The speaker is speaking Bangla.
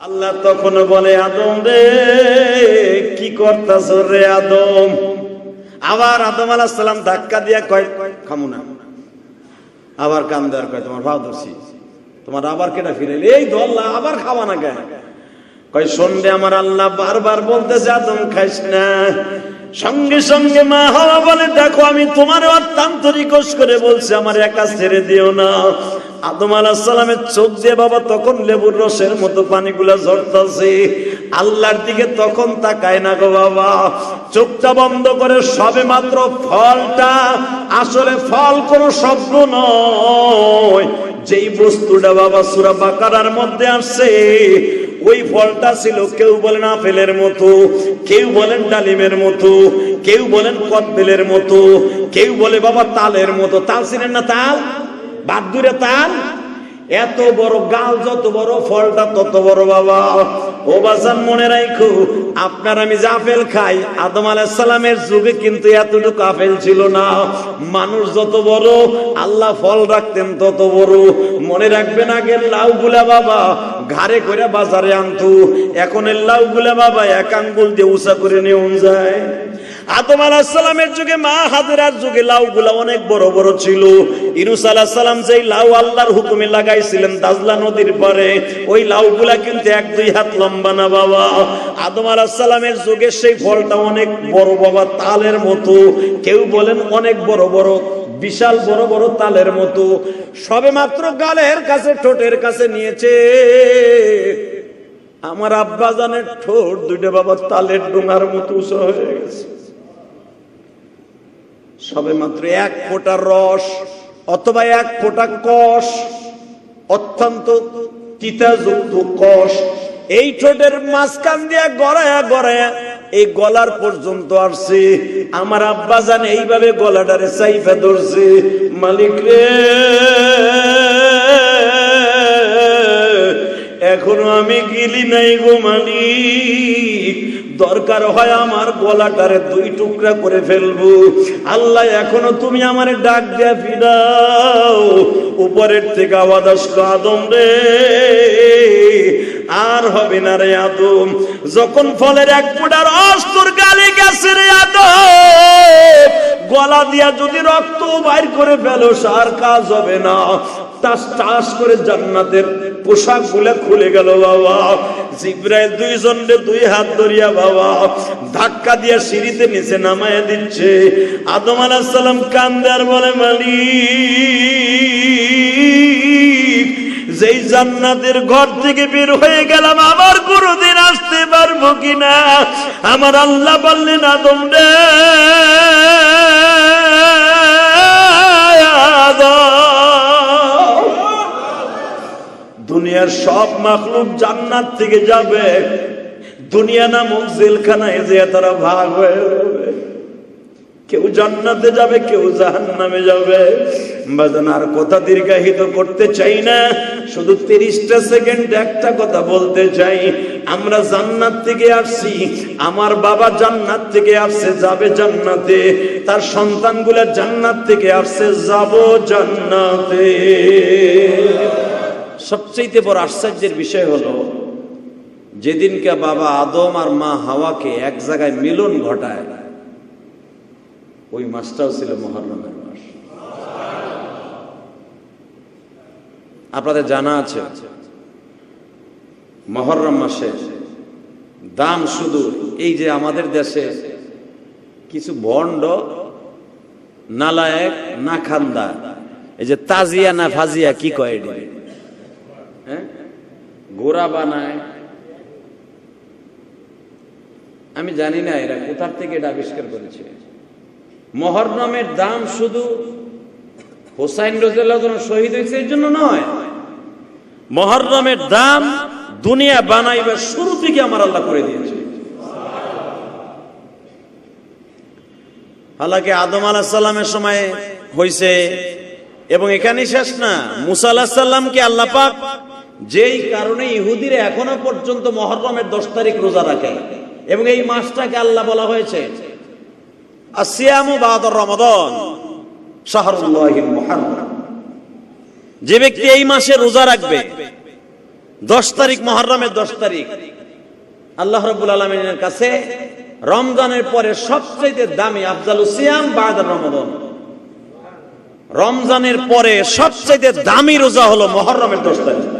আল্লাহ তখন বলে, আদম রে, কি করতাস রে আদম? আবার আদম আলাহ সালাম ধাক্কা দিয়া কয়, খামু না। আবার কান দেওয়ার কয়, তোমার ভাব দোষী তোমার আবার কেটা ফিরে এই দল্লা আবার খাওয়া না কেন? কয় সন্ধ্যে আমার আল্লাহ বারবার বলতেছে, আদম, খাইস না। সঙ্গে সঙ্গে মা হওয়া বলে, দেখো, আমি তোমার অত্যন্ত রিকোয়েস্ট করে বলছি, আমার একা ছেড়ে দিও না। আদম আলাহ সালামের চোখ দিয়ে বাবা তখন লেবুর রসের মতো পানিগুলা ঝরতাছে। আল্লাহর দিকে তখন তাকায় না গো বাবা। চোখটা বন্ধ করে সবে মাত্র ফলটা, আসলে ফল কোনো শব্দ নয়। যেই বস্তুটা বাবা সুরা বাকারার মধ্যে আসছে, ওই ফলটা ছিল কেউ বলেন আপেলের মতো, কেউ বলেন ডালিমের মতো, কেউ বলেন কদবেলের মতো, কেউ বলে বাবা তালের মতো। তাল ছিলেন না তাল? বাদুরে তাল এত বড় গাল, যত বড় ফলটা, তত বড় বাবা। ও বাসান মনে রাখো আপনার আমি আপেল খাই, আদম সালামের যুগে কিন্তু এতটুকু আপেল ছিল না। মানুষ যত বড়, আল্লাহ ফল রাখতেন তত বড়। মনে রাখবেন আগে লাউ গুলা বাবা, ঘাড়ে করে বাজারে আনতো। এখন এর লাউ গুলা বাবা, এক আঙ্গুল দিয়ে উষা করে নিয়ে যায়। আদম আলাহিসাল্লামের যুগে, মা হাজেরার যুগে লাউ গুলা অনেক বড় বড় ছিল। ইনুস আলাহিসাল্লাম যেই লাউ আল্লাহর হুকুমে লাগাইছিলেন দাজলা নদীর পরে ওই লাউ গুলা কিন্তু এক দুই হাত লম্বা না বাবা। আদম আলাহিসাল্লামের যুগে সেই ফলটা অনেক বড় বাবা, তালের মতো। কেউ বলেন অনেক বড় বড়, বিশাল বড় বড় তালের মতো। সবে মাত্র গালের কাছে, ঠোঁটের কাছে নিয়েছে। আমার আব্বা জানের ঠোঁট দুইটা বাবা তালের ডোঙার মতো উঁচু হয়ে গেছে। সবে মাত্র এক ফোঁটা রস অথবা এক ফোঁটা কষ, অত্যন্ত তিতাযুক্ত কষ। এই ঠোঁটের মাঝখান দিয়া গড়ায়া গড়ায়া এই গলার পর্যন্ত আসছে। আমার আব্বা জানে এইভাবে গলাটারে চাইফা ধরছে। মালিক রে, এখনও আমি গিলি নাই গো মালিক। দরকার হয় আমার গলাটারে দুই টুকরা করে ফেলব। আল্লাহ, এখনও তুমি আমার ডাক দিয়া ফিরাও। উপরের থেকে আওয়াজ আসলো আদম রে। আর হবে না রে আদম। যখন ফলের এক ফুটার অস্তর গালি গেছে রে আদম, গলা দিয়া যদি রক্ত বাইর করে ফেলো, সার কাজ হবে না। টাস টাস করে জান্নাতের পোশাকগুলা খুলে গেল, বাবা। জিব্রাইল দুইজন দুই হাত ধরিয়া, বাবা, ধাক্কা দিয়া সিঁড়িতে নিচে নামায় দিচ্ছে। আদম আলাহ সালাম কান্দার বলে, মালিক, যেই জান্নাতের ঘর থেকে বের হয়ে গেলাম, আবার কোনদিন আসতে পারব কিনা? আমার আল্লাহ বললেন, আদম রে দুনিয়ার সব মাখলুক জান্নাত থেকে যাবে। দুনিয়া নামক জেলখানায় যে তারা ভাগ হয়ে যাবে। কেউ জান্নাতে যাবে, কেউ জাহান্নামে যাবে। বাজান, আর কথা দীর্ঘায়িত করতে চাই না। শুধু তিরিশটা সেকেন্ড একটা কথা বলতে চাই। আমরা জান্নাত থেকে আসছি, আমার বাবা জান্নাত থেকে আসছে, যাবে জান্নাতে। তার সন্তানগুলা জান্নাত থেকে আসছে, যাব জান্নাতে। সবচেয়ে বড় আশ্চর্যের বিষয় হলো, যেদিনকে বাবা আদম আর মা হাওয়াকে এক জায়গায় মিলন ঘটায়, ওই মাসটাও ছিল মহরমের মাস। আপনাদের জানা আছে, মহরম মাসে দাম শুধু এই যে আমাদের দেশে কিছু ভণ্ড নালায়েক, না খান্দা এই যে তাজিয়া না ফাজিয়া, কি কয় এটি? হ্যাঁ? গোড়া বানায়। আমি জানি না এরা কোথার থেকে এটা আবিষ্কার করেছে। মহরমের দাম শুধু হোসাইন রোজেল্লাহ শহীদ হয়েছে এর জন্য নয়। মহরমের দাম দুনিয়া বানাইবার শুরু থেকে আমার আল্লাহ করে দিয়েছে। হালাকে আদম আলাহ সাল্লামের সময় হয়েছে এবং এখানেই শেষ না। মুসা আল্লাহ সাল্লামকে আল্লাহ পাক যেই কারণে ইহুদিরা এখনও পর্যন্ত মহরমের দশ তারিখ রোজা রাখে। এবং এই মাসটাকে আল্লাহ বলা হয়েছে রমাদান যে ব্যক্তি এই মাসে রোজা রাখবে, দশ তারিখ মহরমের দশ তারিখ, আল্লাহ রব্বুল আলমিনের কাছে রমজানের পরে সবচেয়ে দামি আফজাল সিয়াম বাদার রমজান রমজানের পরে সবচেয়ে দামি রোজা হলো মহরমের দশ তারিখ।